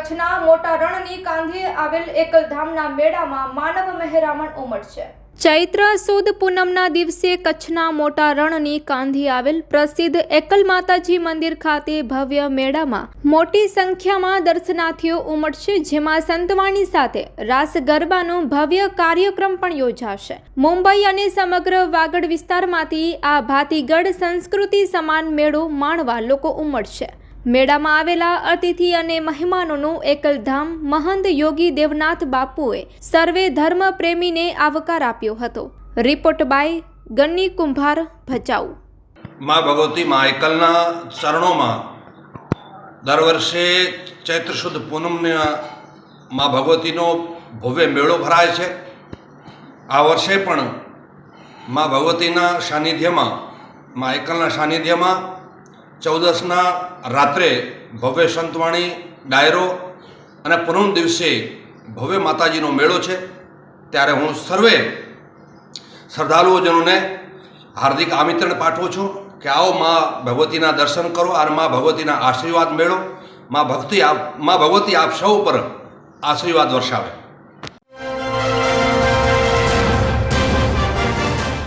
કચ્છના મોટા રણની કાંધે આવેલ એકલધામના મેળામાં માનવ મહેરામણ ઉમટશે. ચૈત્ર સુદ પૂનમના દિવસે કચ્છના મોટા રણની કાંધી આવેલ પ્રસિદ્ધ એકલ માતાજી મંદિર ખાતે ભવ્ય મેળામાં મોટી સંખ્યામાં દર્શનાર્થીઓ ઉમટશે, જેમાં સંતવાણી સાથે રાસ ગરબાનો ભવ્ય કાર્યક્રમ પણ યોજાશે. મુંબઈ અને સમગ્ર વાગડ વિસ્તારમાંથી આ ભાતીગઢ સંસ્કૃતિ સમાન મેળો માણવા લોકો ઉમટશે. મેળામાં આવેલા અતિથિ અને મહેમાનોનું એકલધામ મહંત યોગી દેવનાથ બાપુએ સર્વે ધર્મ પ્રેમીને આવકાર આપ્યો હતો. રિપોર્ટ બાય ગન્ની કુંભાર ભચાઉ. મા ભગવતી મા એકલના ચરણોમાં દર વર્ષે ચૈત્ર શુદ્ધ પૂનમના મા ભગવતીનો ભવ્ય મેળો ભરાય છે. આ વર્ષે પણ મા ભગવતીના સાનિધ્યમાં, મા એકલના સાનિધ્યમાં ચૌદસના રાત્રે ભવ્ય સંતવાણી, ડાયરો અને પૂનમ દિવસે ભવ્ય માતાજીનો મેળો છે. ત્યારે હું સર્વે શ્રદ્ધાળુઓજનોને હાર્દિક આમંત્રણ પાઠવું છું કે આવો મા ભગવતીના દર્શન કરો અને મા ભગવતીના આશીર્વાદ મેળો. મા ભક્તિ આપ, મા ભગવતી આપ સૌ પર આશીર્વાદ વર્ષાવે